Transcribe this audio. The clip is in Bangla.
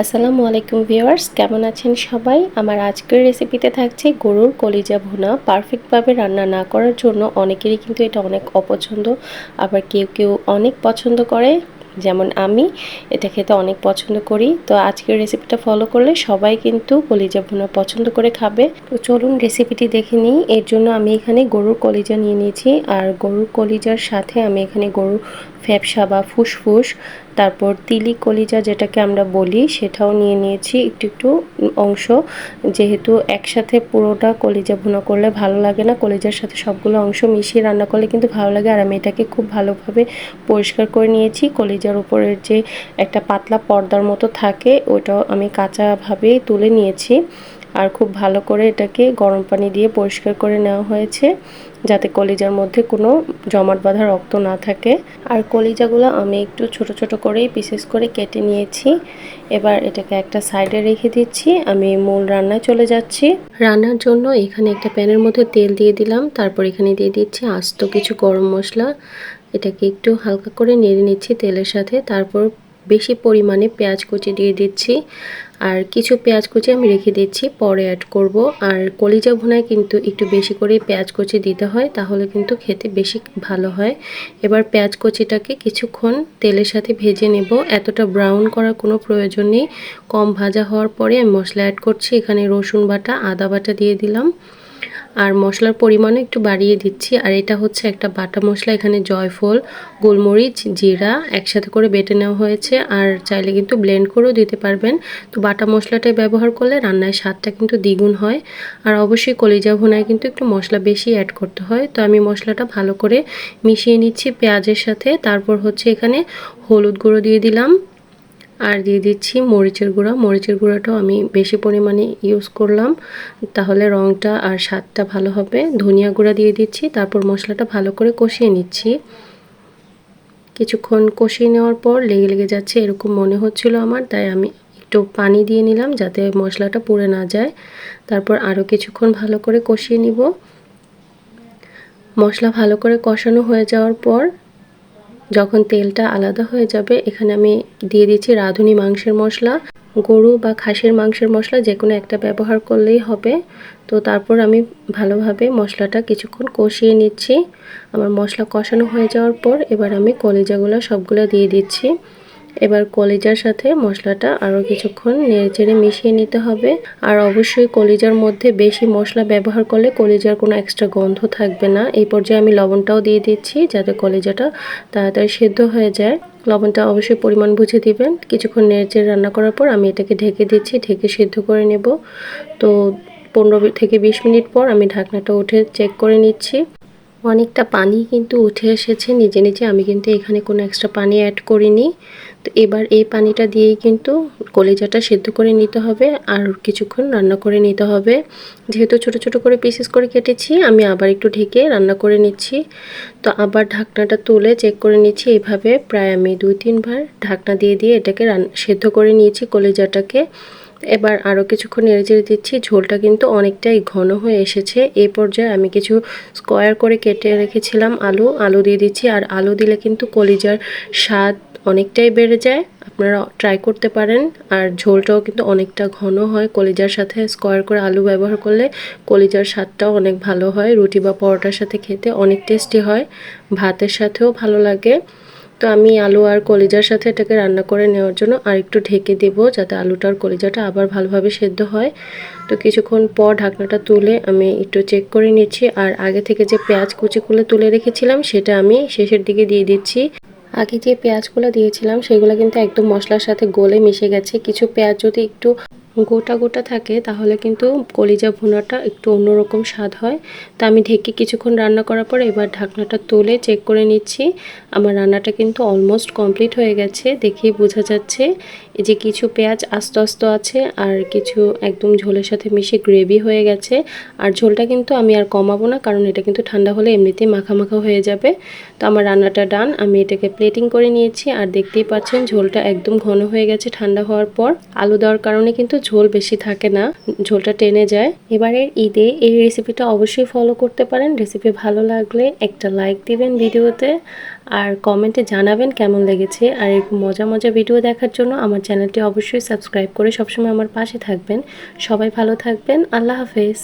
আসসালামু আলাইকুম ভিউয়ার্স, কেমন আছেন সবাই? আমার আজকের রেসিপিতে থাকছে গরুর কলিজা ভুনা। পারফেক্টভাবে রান্না না করার জন্য অনেকেরই কিন্তু এটা অনেক অপছন্দ। আবার কেউ কেউ অনেক পছন্দ করে, যেমন আমি, এটা খেতে অনেক পছন্দ করি। তো আজকের রেসিপিটা ফলো করলে সবাই কিন্তু কলিজা ভুনা পছন্দ করে খাবে। তো চলুন রেসিপিটি দেখে নিই। এর জন্য আমি এখানে গরুর কলিজা নিয়ে নিয়েছি। আর গরুর কলিজার সাথে আমি এখানে গরুর ফ্যাপসা বা ফুসফুস তারপর তিলি কলিজা যেটাকে আমরা বলি, সেটাও নিয়ে নিয়েছি। একটু একটু অংশ, যেহেতু একসাথে পুরোটা কলিজা ভুনা করলে ভালো লাগে না। কলিজার সাথে সবগুলো অংশ মিশিয়ে রান্না করলে কিন্তু ভালো লাগে। আর আমি এটাকে খুব ভালোভাবে পরিষ্কার করে নিয়েছি। কলিজার উপরের যে একটা পাতলা পর্দার মতো থাকে, ওটাও আমি কাঁচাভাবেই তুলে নিয়েছি। আর খুব ভালো করে এটাকে গরম পানি দিয়ে পরিষ্কার করে নেওয়া হয়েছে, যাতে কলিজার মধ্যে কোনো জমাট বাঁধা রক্ত না থাকে। আর কলিজাগুলো আমি একটু ছোট ছোট করেই পিসেস করে কেটে নিয়েছি। এবার এটাকে একটা সাইডে রেখে দিচ্ছি। আমি মূল রান্নায় চলে যাচ্ছি। রান্নার জন্য এখানে একটা প্যানের মধ্যে তেল দিয়ে দিলাম। তারপর এখানে দিয়ে দিচ্ছি আস্ত কিছু গরম মশলা। এটাকে একটু হালকা করে নেড়ে নিচ্ছি তেলের সাথে। তারপর বেশি পরিমাণে পেঁয়াজ কুচি দিয়ে দিচ্ছি। আর কিছু পেঁয়াজ কুচি আমি রেখে দিচ্ছি, পরে অ্যাড করব। আর কলিজা ভুনায় কিন্তু একটু বেশি করে পেঁয়াজ কুচি দিতে হয়, তাহলে কিন্তু খেতে বেশি ভালো হয়। এবার পেঁয়াজ কুচিটাকে কিছুক্ষণ তেলের সাথে ভেজে নেব। এতটা ব্রাউন করার কোনো প্রয়োজন নেই। কম ভাজা হওয়ার পরে আমি মশলা অ্যাড করছি। এখানে রসুন বাটা, আদা বাটা দিয়ে দিলাম। আর মশলার পরিমাণও একটু বাড়িয়ে দিচ্ছি। আর এটা হচ্ছে একটা বাটা মশলা, এখানে জয়ফল, গোলমরিচ, জিরা একসাথে করে বেটে নেওয়া হয়েছে। আর চাইলে কিন্তু ব্লেন্ড করেও দিতে পারবেন। তো বাটা মশলাটাই ব্যবহার করলে রান্নায় স্বাদটা কিন্তু দ্বিগুণ হয়। আর অবশ্যই কলিজা ভুনায় কিন্তু একটু মশলা বেশি অ্যাড করতে হয়। তো আমি মশলাটা ভালো করে মিশিয়ে নিচ্ছি পেঁয়াজের সাথে। তারপর হচ্ছে এখানে হলুদ গুঁড়ো দিয়ে দিলাম। আর দিয়ে দিচ্ছি মরিচের গুঁড়া। মরিচের গুঁড়াটাও আমি বেশি পরিমাণে ইউজ করলাম। তাহলে রঙটা আর স্বাদটা ভালো হবে। ধনিয়া গুঁড়া দিয়ে দিচ্ছি। তারপর মশলাটা ভালো করে কষিয়ে নিচ্ছি। কিছুক্ষণ কষিয়ে নেওয়ার পর লেগে লেগে যাচ্ছে এরকম মনে হচ্ছিল আমার। তাই আমি একটু পানি দিয়ে নিলাম যাতে মশলাটা পুড়ে না যায়। তারপর আরও কিছুক্ষণ ভালো করে কষিয়ে নিব। মশলা ভালো করে কষানো হয়ে যাওয়ার পর যখন তেলটা আলাদা হয়ে যাবে, এখানে আমি দিয়ে দিচ্ছি রাঁধুনি মাংসের মশলা, গরু বা খাসির মাংসের মশলা যে কোনো একটা ব্যবহার করলেই হবে। তো তারপর আমি ভালোভাবে মশলাটা কিছুক্ষণ কষিয়ে নিচ্ছি। আমার মশলা কষানো হয়ে যাওয়ার পর এবার আমি কলিজাগুলো সবগুলো দিয়ে দিচ্ছি। এবার কলিজার সাথে মশলাটা আরও কিছুক্ষণ নেড়েচেড়ে মিশিয়ে নিতে হবে। আর অবশ্যই কলিজার মধ্যে বেশি মশলা ব্যবহার করলে কলিজার কোনো এক্সট্রা গন্ধ থাকবে না। এই পর্যায়ে আমি লবণটাও দিয়ে দিচ্ছি যাতে কলিজাটা তাড়াতাড়ি সেদ্ধ হয়ে যায়। লবণটা অবশ্যই পরিমাণ বুঝে দিবেন। কিছুক্ষণ নেড়েচেড়ে রান্না করার পর আমি এটাকে ঢেকে দিচ্ছি, ঢেকে সেদ্ধ করে নেব। তো পনেরো থেকে বিশ মিনিট পর আমি ঢাকনাটা উঠে চেক করে নিচ্ছি। অনেকটা পানি কিন্তু উঠে এসেছে। নিজে নিজে আমি কিন্তু এখানে কোনো এক্সট্রা পানি অ্যাড করিনি। তো এবার এই পানিটা দিয়েই কিন্তু কলিজাটা সেদ্ধ করে নিতে হবে আর কিছুক্ষণ রান্না করে নিতে হবে। যেহেতু ছোট ছোট করে পিসেস করে কেটেছি, আমি আবার একটু ঢেকে রান্না করে নিচ্ছি। তো আবার ঢাকনাটা তুলে চেক করে নিচ্ছি। এইভাবে প্রায় আমি দুই তিনবার ঢাকনা দিয়ে দিয়ে এটাকে সেদ্ধ করে নিয়েছি কলিজাটাকে। এবার আরও কিছুক্ষণ নেড়ে চেড়ে দিচ্ছি। ঝোলটা কিন্তু অনেকটাই ঘন হয়ে এসেছে। এই পর্যায়ে আমি কিছু স্কোয়ার করে কেটে রেখেছিলাম আলু। আলু দিয়ে দিচ্ছি। আর আলু দিলে কিন্তু কলিজার স্বাদ অনেকটাই বেড়ে যায়। আপনারা ট্রাই করতে পারেন। আর ঝোলটাও কিন্তু অনেকটা ঘন হয়। কলিজার সাথে স্কোয়ার করে আলু ব্যবহার করলে কলিজার স্বাদটাও অনেক ভালো হয়। রুটি বা পরোটার সাথে খেতে অনেক টেস্টি হয়। ভাতের সাথেও ভালো লাগে। তো আমি আলু আর কলিজার সাথে এটাকে রান্না করে নেওয়ার জন্য আর একটু ঢেকে দেব যাতে আলুটা আর কলিজাটা আবার ভালোভাবে সেদ্ধ হয়। তো কিছুক্ষণ পর ঢাকনাটা তুলে আমি একটু চেক করে নিচ্ছি আর আগে থেকে যে পেঁয়াজ কুচিগুলো তুলে রেখেছিলাম সেটা আমি শেষের দিকে দিয়ে দিচ্ছি। আগে যে পেঁয়াজগুলো দিয়েছিলাম সেগুলো কিন্তু একদম মশলার সাথে গলে মিশে গেছে। কিছু পেঁয়াজ যদি একটু গোটা গোটা থাকে, তাহলে কিন্তু কলিজা ভুনাটা একটু অন্যরকম স্বাদ হয়। তা আমি ঢেকে কিছুক্ষণ রান্না করার পর এবার ঢাকনাটা তুলে চেক করে নিচ্ছি। আমার রান্নাটা কিন্তু অলমোস্ট কমপ্লিট হয়ে গেছে, দেখেই বোঝা যাচ্ছে যে কিছু পেঁয়াজ আস্তে আস্তে আছে আর কিছু একদম ঝোলের সাথে মিশে গ্রেভি হয়ে গেছে। আর ঝোলটা কিন্তু আমি আর কমাবো না, কারণ এটা কিন্তু ঠান্ডা হলে এমনিতেই মাখা মাখা হয়ে যাবে। তো আমার রান্নাটা ডান আমি এটাকে প্লেটিং করে নিয়েছি। আর দেখতেই পাচ্ছেন ঝোলটা একদম ঘন হয়ে গেছে ঠান্ডা হওয়ার পর। আলু দেওয়ার কারণে কিন্তু ঝোল বেশি থাকে না, ঝোলটা টেনে যায়। এবারের ঈদে এই রেসিপিটা অবশ্যই ফলো করতে পারেন। রেসিপি ভালো লাগলে একটা লাইক দিবেন ভিডিওতে আর কমেন্টে জানাবেন কেমন লেগেছে। আর এই মজা মজা ভিডিও দেখার জন্য আমার চ্যানেলটি অবশ্যই সাবস্ক্রাইব করে সবসময় আমার পাশে থাকবেন। সবাই ভালো থাকবেন। আল্লাহ হাফেজ।